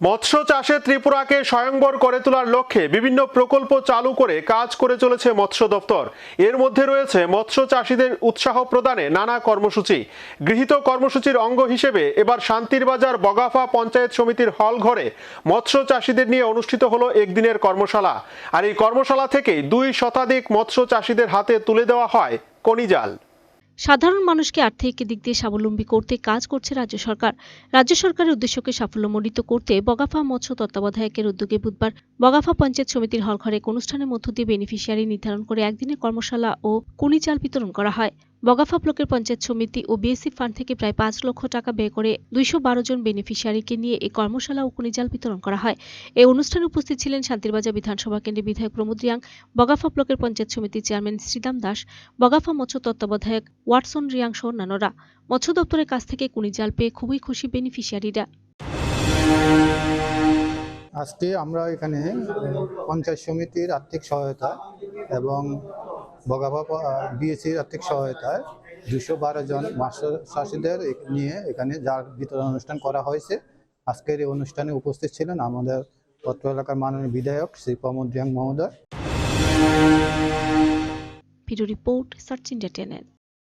মৎস্য চাষে ত্রিপুরাকে স্বয়ংবর করে তোলার লক্ষ্যে বিভিন্ন প্রকল্প চালু করে কাজ করে চলেছে মৎস্য দপ্তর। এর মধ্যে রয়েছে মৎস্য চাষীদের উৎসাহ প্রদানে নানা কর্মসূচি। গৃহীত কর্মসূচির অঙ্গ হিসেবে এবার শান্তির বাজার বগাফা পঞ্চায়েত সমিতির হল ঘরে মৎস্য চাষীদের নিয়ে অনুষ্ঠিত হলো একদিনের কর্মশালা। আর এই কর্মশালা থেকেই দুই শতাধিক মৎস্য চাষীদের হাতে তুলে দেওয়া হয় কনিজাল সাধারণ মানুষকে আর্থিক দিক দিয়ে স্বাবলম্বী করতে কাজ করছে রাজ্য সরকার। রাজ্য সরকারের উদ্দেশ্যকে সাফল্যমণ্ডিত করতে বগাফা মৎস্য তত্ত্বাবধায়কের উদ্যোগে বুধবার বগাফা পঞ্চায়েত সমিতির হলঘরে এক অনুষ্ঠানের মধ্য দিয়ে বেনিফিশিয়ারি নির্ধারণ করে একদিনের কর্মশালা ও কুনি চাল বিতরণ করা হয়। বগাফা ব্লকের পঞ্চায়েত সমিতি ও বিএসসি ফান্ড থেকে প্রায় পাঁচ লক্ষ টাকা ব্যয় করে দুইশো বারো জন বেনিফিশিয়ারিকে নিয়ে এই কর্মশালা ও কুনিজাল বিতরণ করা হয়। এই অনুষ্ঠানে উপস্থিত ছিলেন শান্তিরবাজার বিধানসভা কেন্দ্রের বিধায়ক প্রমোদ রিয়াং, বগাফা ব্লকের পঞ্চায়েত সমিতির চেয়ারম্যান শ্রীদাম দাস, বগাফা মৎস্য তত্ত্বাবধায়ক ওয়াটসন রিয়াং সহ অন্যান্যরা। মৎস্য দপ্তরের কাছ থেকে কুনি জাল পেয়ে খুবই খুশি বেনিফিশিয়ারিরা। আজকে আমরা এখানে পঞ্চায়েত সমিতির আর্থিক সহায়তা এবং বগাভা বিএসির আর্থিক সহায়তায়। দুশো বারো জন মাস্টার চাষিদের নিয়ে এখানে যার বিতরণ অনুষ্ঠান করা হয়েছে। আজকের এই অনুষ্ঠানে উপস্থিত ছিলেন আমাদের পত্র এলাকার মাননীয় বিধায়ক শ্রী প্রমোদ রিয়াং মহোদয়। Report, search India